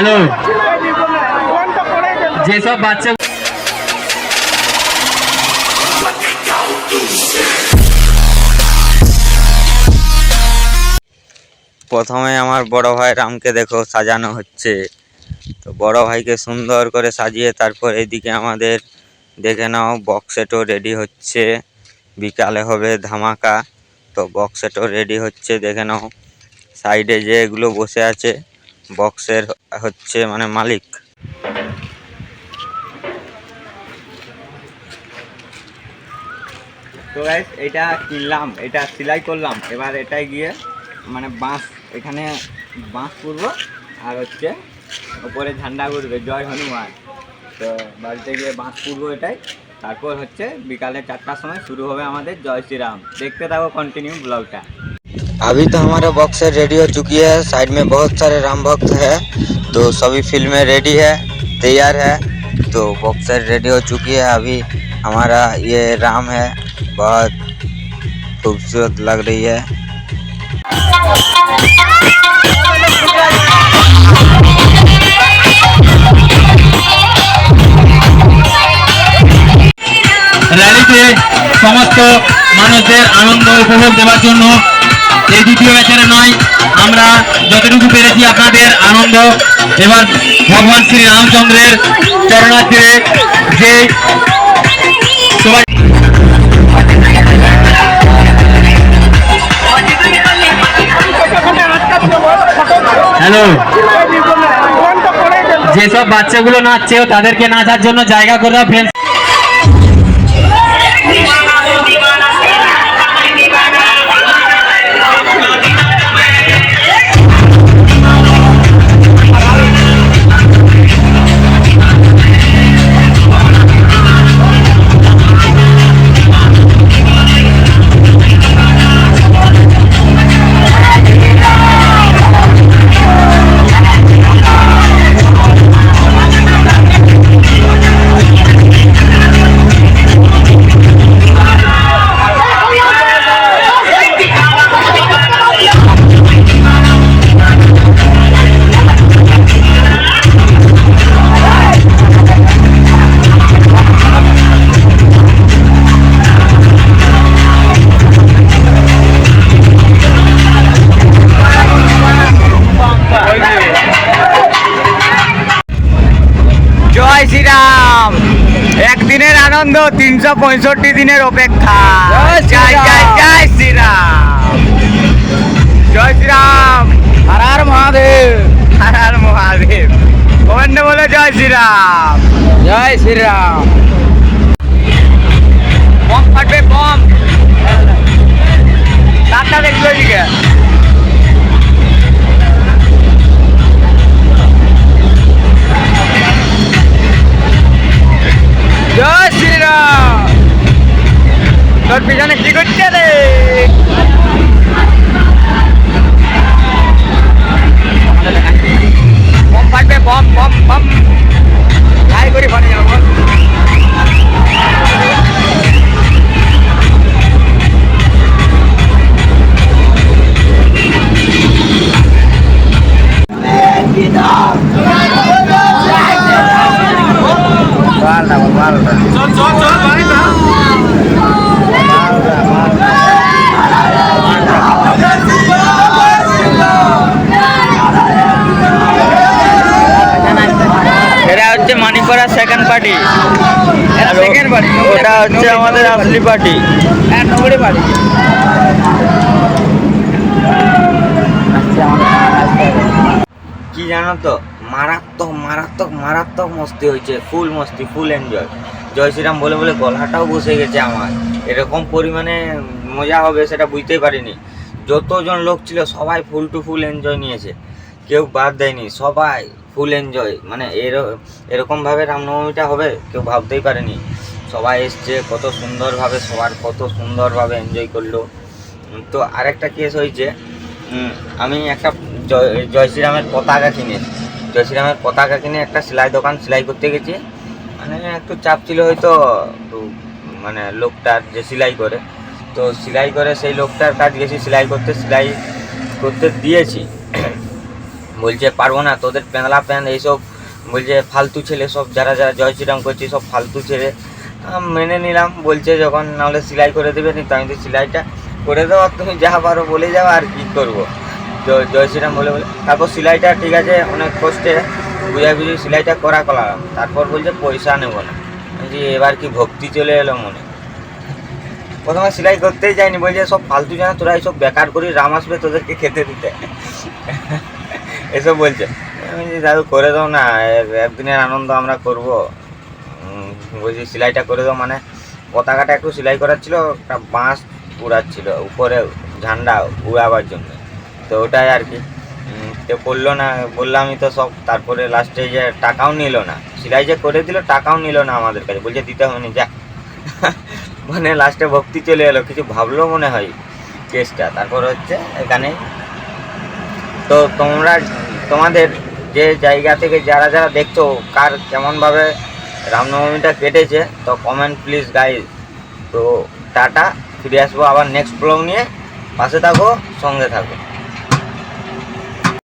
Hello. যেসব বাচ্চা প্রথমে আমার বড় ভাই রামকে দেখো সাজানো হচ্ছে। তো বড় ভাইকে সুন্দর করে সাজিয়ে তারপর এদিকে আমাদের দেখে নাও বক্সেটও রেডি হচ্ছে। বিকালে হবে ধামাকা। তো বক্সেটও রেডি হচ্ছে, দেখে নাও। সাইডে যে এগুলো বসে আছে বক্সের হচ্ছে মানে মালিক। তো গাইস এটা কিনলাম, এটা সেলাই করলাম। এবার এটাই গিয়ে মানে বাঁশ, এখানে বাঁশ পুরবো, আর হচ্ছে ওপরে ঝান্ডা উঠবে জয় হনুমান। তো বাড়িতে গিয়ে বাঁশ পুরবো এটাই। তারপর হচ্ছে বিকালে চারটার সময় শুরু হবে আমাদের জয় শ্রীরাম। দেখতে থাকো কন্টিনিউ ব্লগটা अभी तो हमारा बॉक्सर रेडी हो चुकी है साइड में बहुत सारे राम भक्त है तो सभी फिल्में रेडी है तैयार है तो बॉक्सर रेडी हो चुकी है अभी हमारा ये राम है बहुत खूबसूरत लग रही है র্যালিতে সমস্ত মানুষদের আনন্দ উপভোগ দেওয়ার জন্য এই দ্বিতীয় ব্যাচের নয়। আমরা যতটুকু পেরেছি আপনাদের আনন্দ, এবার ভগবান শ্রী রামচন্দ্রের চরণার্থে যে হ্যালো যেসব বাচ্চাগুলো নাচছে, তাদেরকে নাচার জন্য জায়গা করে ফ্রেন্ডস আনন্দ তিনশো পঁয়ষট্টি দিনের অপেক্ষা। জয় জয় জয় শ্রীরাম। জয় শ্রীরাম। হর হর মহাদেব। হর হর মহাদেব। কমেন্টে বলে জয় শ্রীরাম। জয় শ্রীরাম। বম ফাটবে বম। কারটা দেখল এদিকে ওটা হচ্ছে আমাদের আসলি পার্টি। হ্যাঁ কি জানো তো? মারাত্মক মারাত্মক মারাত্মক মস্তি হয়েছে। ফুল মস্তি ফুল এনজয় জয় শ্রীরাম বলে বলে গলাটাও বসে গেছে আমার। এরকম পরিমাণে মজা হবে সেটা বুঝতেই পারিনি। যতজন লোক ছিল সবাই ফুল টু ফুল এনজয় নিয়েছে। কেউ বাদ দেয়নি। সবাই ফুল এনজয় মানে এর এরকমভাবে রামনবমীটা হবে? কেউ ভাবতেই পারেনি। সবাই এসছে, কত সুন্দরভাবে, সবার কত সুন্দরভাবে এনজয় করল। তো আরেকটা কেস হয়েছে আমি একটা জয় জয় শ্রীরামের পতাকা কিনে, জয় শ্রীরামের পতাকা কিনে একটা সেলাই দোকান সেলাই করতে গেছি। মানে একটু চাপ ছিল হয়তো মানে লোকটার যে সেলাই করে। তো সেলাই করে সেই লোকটার কাজ গেছি, সেলাই করতে সেলাই করতে দিয়েছি। বলছে, পারব না, তোদের পেঁদলা প্যান এইসব বলছে, ফালতু ছেলে সব, যারা যারা জয় শ্রীরাম করছে, সব ফালতু ছেলে। মেনে নিলাম, বলছে, যখন নাহলে সেলাই করে দেবে নি তো আমি তো সেলাইটা করে দেবো তুমি যা পারো বলে যাও, আর কী করব? জয় শ্রীরাম বলে বলে, তারপর সেলাইটা ঠিক আছে, অনেক কষ্টে বুঝা বুঝি সেলাইটা করা করালাম তারপর বলছে, পয়সা নেব না। বলছি, এবার কি ভক্তি চলে এলো মনে? প্রথমে সেলাই করতেই যায়নি বলছে, সব ফালতু জানা, তোরা এইসব বেকার করি রাম আসবে তোদেরকে খেতে দিতে। এসব বলছে। আমি দাদু, করে দাও না একদিনের আনন্দ আমরা করব। বলছি, সেলাইটা করে দাও মানে? পতাকাটা একটু সেলাই করার ছিল, একটা বাঁশ উড়াচ্ছিল, উপরে ঝান্ডা উড়াবার জন্য। তো ওটাই আর কি। তো করল না, বললামই তো সব, তারপরে লাস্টে যে টাকাও নিল না। সেলাই যে করে দিল, টাকাও নিল না আমাদের কাছে। বলছে, দিতে হবে না যা। মানে লাস্টে ভক্তি চলে এলো, কিছু ভাবলো মনে হয় কেসটা। তারপর হচ্ছে এখানে তো তোমরা তোমাদের যে জায়গা থেকে যারা যারা দেখছ কার কেমনভাবে রামনবমীটা কেটেছে, তো কমেন্ট প্লিজ গাইজ তো টাটা, ফিরে আসব আবার নেক্সট ব্লগ নিয়ে। পাশে থাকো, সঙ্গে থাকো।